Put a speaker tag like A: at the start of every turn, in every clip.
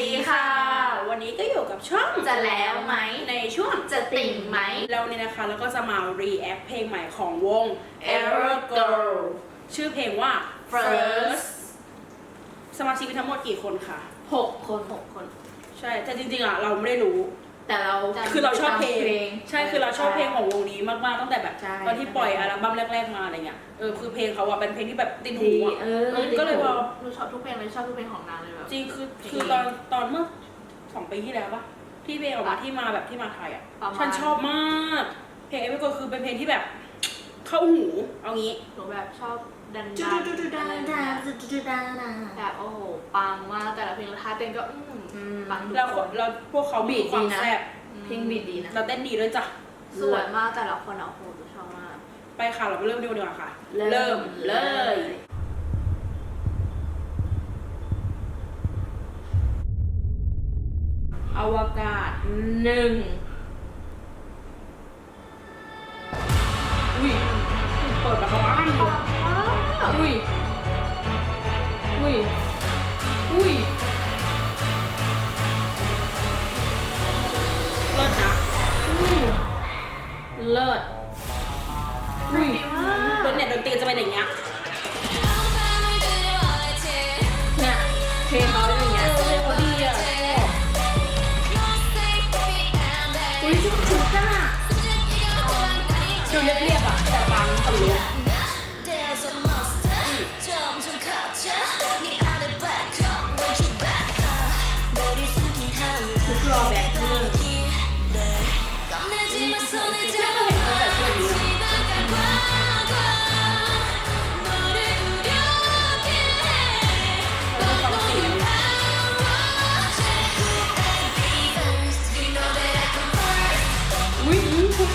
A: ดีค่ะ วันนี้ก็อยู่กับช่อง
B: จะแล้วไหม
A: ในช่วง
B: จะติ่งไหม
A: แล้วเนี่ยนะคะแล้วก็จะมา react เพลงใหม่ของวง Error Girl ชื่อเพลงว่า
B: First
A: สมาชิกมีทั้งหมดกี่คนคะ
B: หกคนหกคน
A: ใช่ แต่จริงๆอะเราไม่ได้รู้
B: แต่เรา
A: คือเราชอบเพลง
B: ง
A: ใช่คือเราชอบเพลงของวงนี้มากๆตั้งแต่แบบ
B: ใช่
A: ตอนที่ปล่อยอัลบั้มแรก ๆมาอะไรเงี้ยเออคือเพลงเขาอะเป็นเพลงที่แบบติดหู
B: ดี
A: อะ
B: เออ
A: เออก็เลยว่า
B: หนูชอบทุกเพลงเลยชอบทุกเพลงของนางเลยแบบ
A: จริงคือ
B: เพลง
A: คือตอนตอนเมื่อสองปีที่แล้วปะที่เพลงออกมาที่มาแบบที่มาไทยอะ
B: ประมาณ
A: ฉันชอบมาก เพลงเอเวอร์ก็คือเป็นเพลงที่แบบเข้าหูเอางี้
B: หนูแบบชอบ ดัน
A: จุ
B: ดั
A: ด
B: น
A: จุดจุดดันดัน
B: แบบโอ้โหปังมากแต่ละเพลงแล้วท่าเต้นก็อืมปังทุก
A: แล้ว
B: คน
A: แล้วพวกเขาบีด
C: ดีนะเพลงบีดดีนะ
A: เราเต้นดีด้วยจ้ะ
B: สวยมากแต่ละคนอะโอ้โหชอบมาก
A: ไปค่ะเราไปเริ่มดูดีกว่าค่ะ
B: เริ่ม
A: เลย
B: อวกาศหนึ่ง
A: อุ้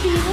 A: ย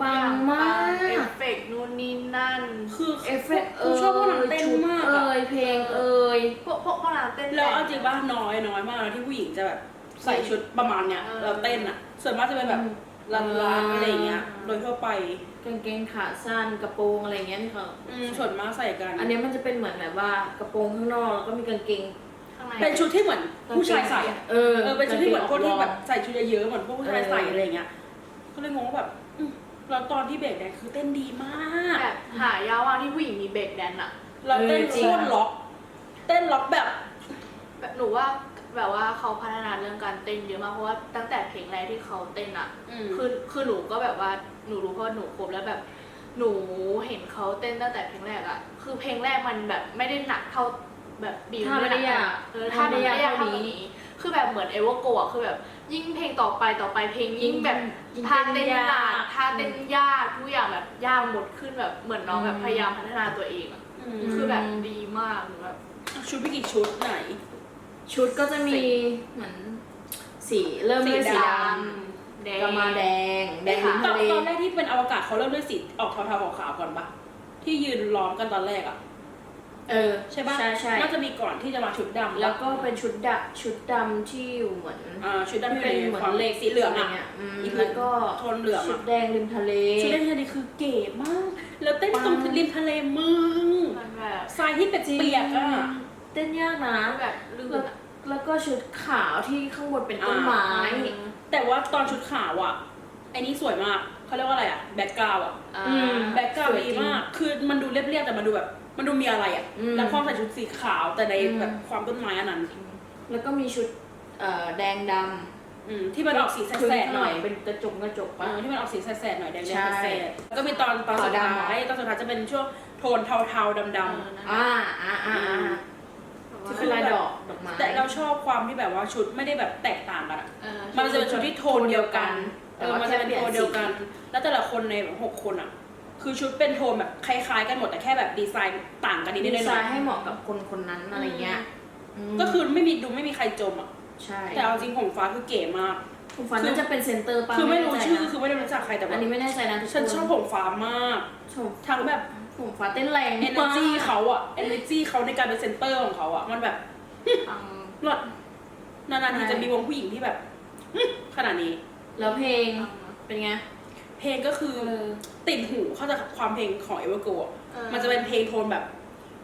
B: ปังมาก
C: เอฟเฟกต์นู่นนี่นั่น
A: ๆคือ
B: เอฟเฟกต์
A: กูชอบพวกหนังเต้นมาก
B: เอ่
A: อะ
B: ยเพลงเอ่ย
C: พวกพวก
B: วกพวกนั้นเต้น
D: แล้วเอาจริงป่ะน้อยน้อยมากแล้วที่ผู้หญิงจะแบบใส่ชุดประมาณเนี้ย
B: เออ
D: แล้วเต้นอะ ส่วนมากจะเป็นแบบรันรันอะไรอย่างเงี้ย โดยทั่วไป
C: กางเกงขาสั้นกระโปรงอะไรเงี้ยนี่เขา
D: อืมส่วนมากใส่กัน
C: อันนี้มันจะเป็นเหมือนแบบว่ากระโปรงข้างนอกแล้วก็มีกางเกง
B: ข้างใน
D: เป็นชุดที่เหมือนผู้ชายใส่อะ
C: เออ
D: เออ เป็นชุดที่เหมือนพวกที่แบบ
C: กางเกงออก
D: ใส่ชุดเยอะๆเหมือนพวกผู้ชายใส่
C: เอออ
D: อะไรอย่างเงี้ย ก็เลยงงว่าแบบอืมแล้วตอนที่เบรกแดนซ์คือเต้นดีมาก
B: แบบหายาวว่างที่ผู้หญิงมีเบรกแดนซ์อะ
D: เราเต้น
C: เออจ
D: โค
C: ริง
D: ตรล็อก เต้นล็อกแบบ
B: แบบหนูว่าแบบว่าเขาพัฒนาเรื่องการเต้นเยอะมากเพราะว่าตั้งแต่เพลงแรกที่เขาเต้นอะ
D: อืม
B: คือคือหนูก็แบบว่าหนูรู้เพราะหนูครบแล้วแบบ หนูเห็นเขาเต้นตั้งแต่เพลงแรกอะคือเพลงแรกมันแบบไม่ได้หนักเท่าแบบบี
C: ท่าไม่ได้ยาก
B: เออท่าไม่ได้ยาก
C: ท่า
B: เท่า
C: ไม่ได้ยาก
B: นี้ คือแบบเหมือนเอเวอร์โกะคือแบบยิ่งเพลงต่อไปต่อไปเพลงยิ่งแบบ
C: ยิ่ง
B: ท่า
C: เต้
B: เต้
C: น
B: น
C: ยาก
B: หนักท่าเต้นยากทุกอย่างแบบยากหมดขึ้นแบบเหมือนน้องแบบ
C: อืม
B: พยายามพัฒนาตัวเองอะ
D: อืม
B: คือแบบดีมากหนูแบบ
D: ชุดไปกี่ชุดไหน
C: ชุดก็จะมีเหมือนสีเริ่มด้วย
D: สี
C: สี
D: ด
C: ด
B: แดำง
C: ก็มาแดง แดง
B: ค่ะ
C: ริม
D: ตอ
C: ทะ
D: น
C: เล
D: ตอนแรกที่เป็นอวกาศเขาเริ่มด้วยสีออกเทาๆขาวๆก่อนปะที่ยืนล้อมกันตอนแรกอะ
C: เออ
D: ใช่ปะ
C: ใช่ใช่
D: น่าจะมีก่อนที่จะมาชุดดำปะ
C: แล้วก็เป็นชุดดำชุดดำที่อยู่เหมือน
D: อ่าชุดดำที่
C: เป็น
D: เป็น
C: เหมือน
D: ความ
C: เหล็ก
D: สีเหลือง
C: อะไร
D: อะ
C: เงี้ยอืม
D: อีก
C: แล้วก็
D: โทนเหลืองอะ
C: ชุดแดงริมทะเล
D: ชุดเล่นทะเลคือเก๋มาก แล้วเต้นตรง
C: ปัง
D: ริมทะเลมึง
B: มันแบบ
D: ทรายที่เป็นเปียกๆอะ
C: เต้นยากนะ
B: แบบลื่น
C: แล้ว
B: อะ
C: แล้วก็ชุดขาวที่ข้างบนเป็นต้นไม้
D: แต่ว่าตอนชุดขาวอะไอ้นี่สวยมากเขาเรียกว่าอะไรอะแบ็กกราวอะ
B: อ่า
C: อืม
D: แบ็กกราว
C: สวย
D: ดี
C: จริง
D: มาก คือมันดูเรียบๆแต่มันดูแบบ มันดูมีอะไรอะ
C: อืม
D: แล้วพอใส่ชุดสีขาวแต่ใน
C: อืม
D: แบบความต้นไม้อันนั้น
C: แล้วก็มีชุดเอ่อแดงด
D: อืมที่มันออกสีำแสดๆหน่อย
C: เป็นกระจกกระจก
D: เอ
C: ปะ
D: อที่มันออกสีแสดๆหน่อยแดงๆ
C: ใช่
D: แสดๆแล้วก็มีตอนตอนสุด
C: ขาวดำ
D: ท้ายตอนสุดท้ายจะเป็นช่วงโทนเทาๆดำๆ
C: อ่าอ่าอ่าอ่า
D: ที่
C: ที่
D: คื
C: คืออลายดอกดอกไม้
D: แต่เราชอบความที่แบบว่าชุดไม่ได้แบบแตกต่างกันอะ
B: เออ
D: มันจะเป็นชุดที่โทนเดียวกัน
C: แต่
D: เออ
C: ว่า
D: มันจะเป็น
C: แค่
D: โทน
C: เปลี่ยน
D: เดียวกัน
C: สี
D: แล้วแต่ละคนในแบบหกคนอะ คือชุดเป็นโทนแบบคล้ายๆกันหมดแต่แค่แบบดีไซน์ต่างกันนิด
C: ดี
D: ๆห
C: ไซ
D: น่อย
C: น์ให้เหมาะกับคนคนนั้นอะไรเงี้ยม
D: ๆก็คือไม่มีดูไม่มีใครจมอะ
C: ใช่
D: แต่เอาจริงผมฟ้าคือเก๋มาก
C: ผมฝันน่าจะเป็นเซนเตอร์ป่ะ
D: คือไม่รู้
C: แน่ใจ
D: ชื่อ
C: นะ
D: คือไม่ได้รู้จักใครแต่
C: อั
D: ว่าน
C: นี้ไม่แน่ใจนะทุกคน
D: ฉันชอบผมฟ้ามาก
C: ชม
D: ทั้งแบบ
C: ผมฟ้าเต้นแรง
D: เอเนอร์จีเขาอะเอเนอร์จีเขาในการเป็นเซนเตอร์ของเขาอะมันแบบ
B: ฟัง
D: หลอดนานๆทีจะมีวงผู้หญิงที่แบบ ขนาดนี้
C: แล้วเพลง
B: ฟัง
C: เป็นไง
D: เพลงก็คือ
C: เออ
D: ติดหูเข้าใจความเพลงของเอเวอร์โก
B: เออ
D: มันจะเป็นเพลงโทนแบบ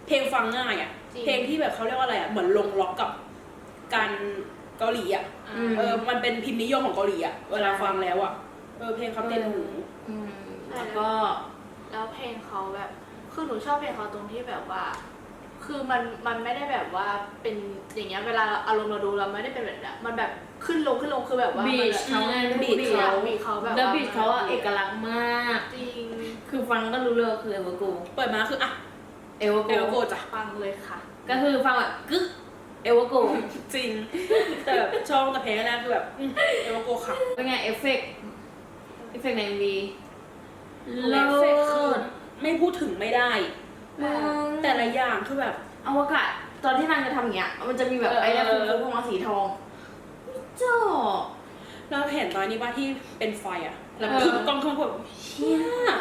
D: เพลงฟังง่ายอะ
B: จริง
D: เพลงที่แบบเขาเรียกว่าอะไรอะ เหมือนลงล็อกกับการเกาหลีอะ
B: อ่า
C: อืม
D: เออ มันเป็นพิมพ์นิยมของเกาหลีอะ เวลาฟังแล้วอะ เออ เพลงเขาติดหู
C: อืมแล้วก็
B: แล้วเพลงเขาแบบ คือหนูชอบเพลงเขาตรงที่แบบว่า คือมันมันไม่ได้แบบว่าเป็นอย่างเงี้ยเวลาอารมณ์เราดูเราไม่ได้เป็นแบบเนี้ยมันแบบขึ้นลงขึ้นลงคือแบบว่า
C: บี
B: มัน
C: ชเขาไง
D: บีช
C: เขา
B: บีชเขาแบบ
C: แล้ว
B: ว่า
C: บีชเขาอะเอกลักษณ์มาก
B: จริง
C: คือฟังก็รู้เลยว่าคือเอเวอร์โก
D: เปิดมาคืออะ
C: เอเวอร์
D: เอเวอร์โก
C: โก
D: จ้ะ
B: ฟังเลยค่ะ
C: ก็คือฟังแบบกึ๊กเอเวอร์โก
D: จริง แต่แบบชอบแต่เพลงแรกคือแบบอืมเอเวอร์โกค่ะ
C: เป็นไงเอฟเฟกต์เอฟเฟกต์ในเอ็มวี
D: เลิศคือไม่พูดถึงไม่ได้
C: แต่
D: แต่ละอย่างคือแบบ
C: อวกาศตอนที่นางจะทำอย่างเงี้ย มันจะมีแบบ
D: เออ
C: ไอ้เนี่ย
D: เอ
C: ฟุ้
D: อ
C: งๆออกมาสีทองจ้า
D: เราเห็นตอนนี้ว่าที่เป็นไฟอะ แล้ว
C: เออ
D: คือกล้องข้างบนเชี่ย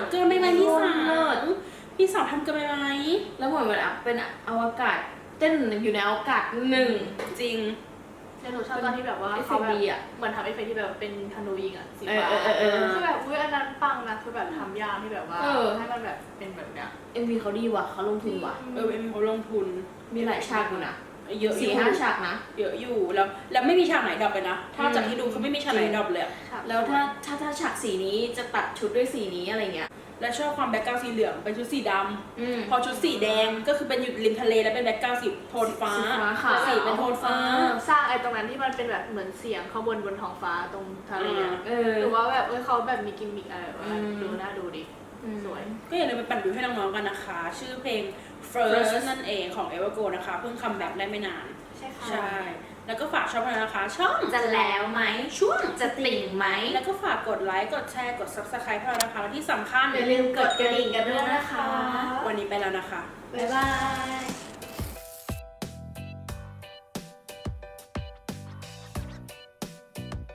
D: เกินไปไหมพี่สาวพี่สาวทำเกินไปไหม
C: แล้วเหมือนแบบเป็นอวกาศเต้นอยู่ในอวกาศหนึ่ง
D: จริง
B: แต่หนูชอบตอนที่แบบว่า
C: เอฟเฟ
B: เขา
C: กต์
B: แบบ
C: ดีอะ
B: เหมือนทำเอฟเฟกต์ที่แบบเป็นธนูยิงอะสี
C: เออ
B: ฟ้า
C: เออเออเออ
B: คือแบบอุ้ยอันนั้นปังนะคือแบบทำยากที่แบบว่า
C: เออ
B: ให้มันแบบเป็นแบบเนี้ย
C: เอ็มวีเขาดีว่ะเขาลงทุนว่ะ
D: เออเอ็มเขาลงทุน
C: มีหลายฉากอยู่นะ
D: เยอะอ
C: สี่
D: ยู่
C: ห้าฉากนะ
D: เยอะอยู่แล้วแล้วไม่มีฉากไหนดรอปเลยนะ ถ้าจากที่ดูเขาไม่มีฉากไหนดรอปเลยอะ
B: ฉาก
C: แล้วถ้าถ้าถ้าฉากสีนี้จะตัดชุดด้วยสีนี้อะไรเงี้ย
D: และชอบความแบ็กกราวด์สีเหลืองเป็นชุดสีด
C: อืมำ
D: พอชุดสีแดงก็คือเป็นอยู่ริมทะเลแล้วเป็นแบ็กกราวด์สีโทนฟ้า
C: สีฟ้าขาว
D: สีเป็นโทนฟ้า
B: สร้างไอ้ตรงนั้นที่มันเป็นแบบเหมือนเสียงข้างบนบนท้องฟ้าตรงทะเลอะ
C: เออ
B: หรือว่าแบบเออเขาแบบมีกิมมิคอะไรแบบว่า
C: อืม
B: ดูน่าดูดิ สวย
D: ก็อย่าลืมไปปั่นวิวให้น้องๆกันนะคะ ชื่อเพลง First,
C: First
D: นั่นเองของ Evergo นะคะ เพิ่งคัมแบ็กได้ไม่นาน ช่องด้วยนะคะ ช่อง
C: จะแล้วไหม
D: ช่วง
C: จะติ่งไหม
D: แล้วก็ฝากกดไลค์กดแชร์กด subscribe ให้เรานะคะและที่สำคัญ
C: อย่าลืมกดกระดิ่งกันด้วยนะคะ
D: วันนี้ไปแล้วนะคะ
C: บ๊ายบาย